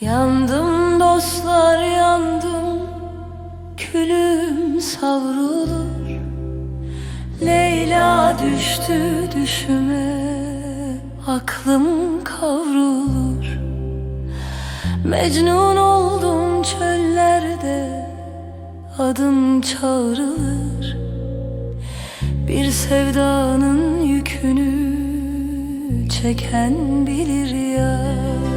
Yandım dostlar yandım. Külüm savrulur. Leyla düştü düşüme. Aklım kavrulur. Mecnun oldum çöllerde. Adım çağrılır. Bir sevdanın yükünü Çeken bilir yar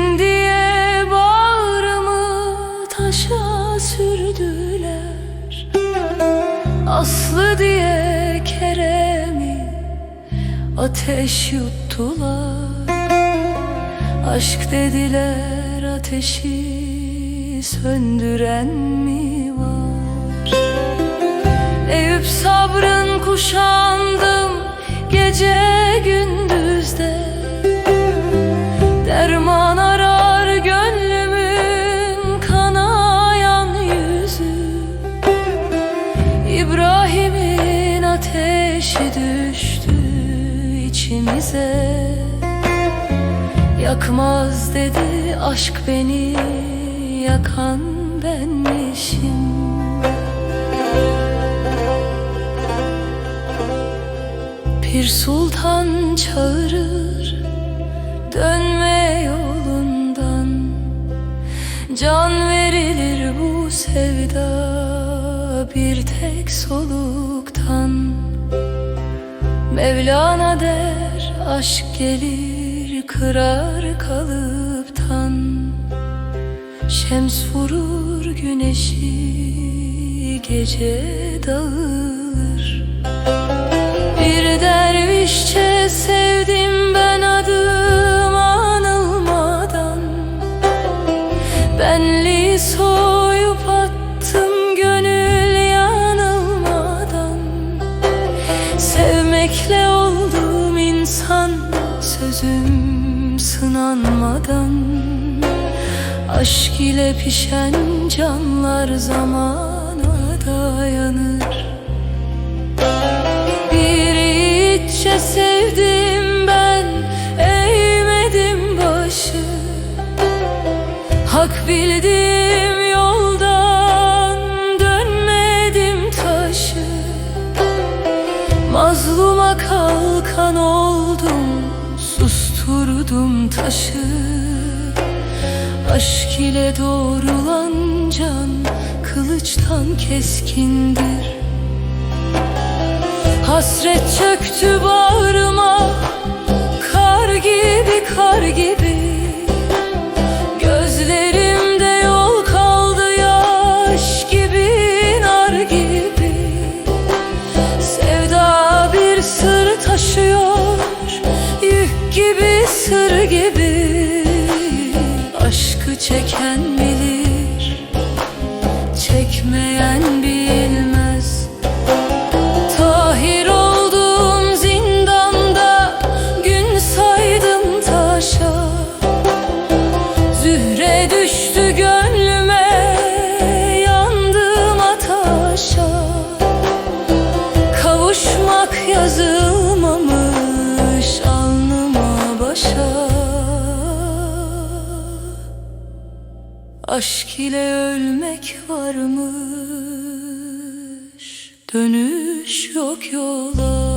Şirin diye bağrımı taşa sürdüler. Aslı diye Kerem'i ateş yuttular. Aşk dediler ateşi söndüren mi var? Eyüp sabrın kuşandım gece gündüzde ateşi düştü içimize. Yakmaz dedi aşk beni yakan benmişim Bir sultan çağırır dönme yolundan. Can verilir bu sevda bir tek soluktan Mevlana der aşk gelir kırar kalıptan. Şems vurur güneşi gece dağılır. Bir dervişçe sınanmadan Aşk ile pişen canlar zamana dayanır Bir yiğitçe sevdim ben eğmedim başı Hak bildiğim Susturdum taşı. Aşk ile doğrulan can Kılıçtan keskindir. Hasret çöktü bağrıma Kar gibi kar gibi gibi Aşkı çeken bilir Aşk ile ölmek varmış. Dönüş yok yola